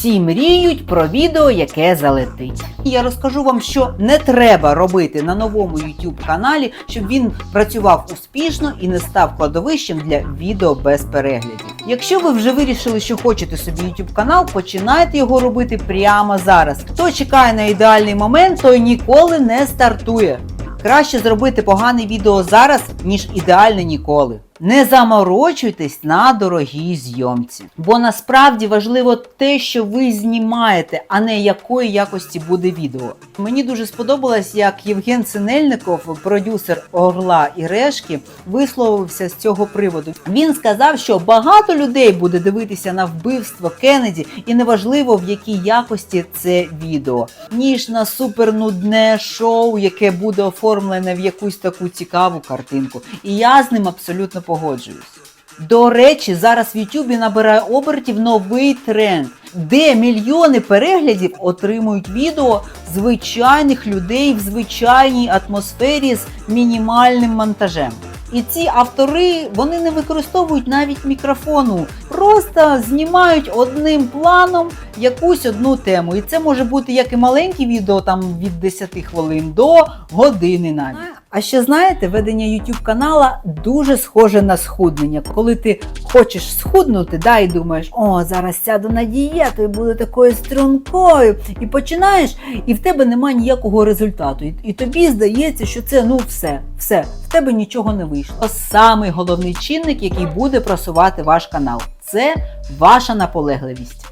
Всі мріють про відео, яке залетить. Я розкажу вам, що не треба робити на новому YouTube каналі, щоб він працював успішно і не став кладовищем для відео без переглядів. Якщо ви вже вирішили, що хочете собі YouTube канал, починайте його робити прямо зараз. Хто чекає на ідеальний момент, той ніколи не стартує. Краще зробити погане відео зараз, ніж ідеальне ніколи. Не заморочуйтесь на дорогій зйомці, бо насправді важливо те, що ви знімаєте, а не якої якості буде відео. Мені дуже сподобалось, як Євген Синельников, продюсер Орла і Решки, висловився з цього приводу. Він сказав, що багато людей буде дивитися на вбивство Кеннеді, і неважливо в якій якості це відео, ніж на супернудне шоу, яке буде оформлене в якусь таку цікаву картинку. І я з ним абсолютно погоджуюсь. До речі, зараз в Ютубі набирає обертів новий тренд, де мільйони переглядів отримують відео звичайних людей в звичайній атмосфері з мінімальним монтажем. І ці автори вони не використовують навіть мікрофону, просто знімають одним планом якусь одну тему. І це може бути як і маленьке відео, там від 10 хвилин до години навіть. А ще знаєте, ведення YouTube канала дуже схоже на схуднення. Коли ти хочеш схуднути, да, і думаєш, о, зараз сяду на дієту і буду такою стрункою. І починаєш, і в тебе немає ніякого результату. І, і тобі здається, що це ну все, все, в тебе нічого не вийшло. Самий головний чинник, який буде просувати ваш канал, це ваша наполегливість.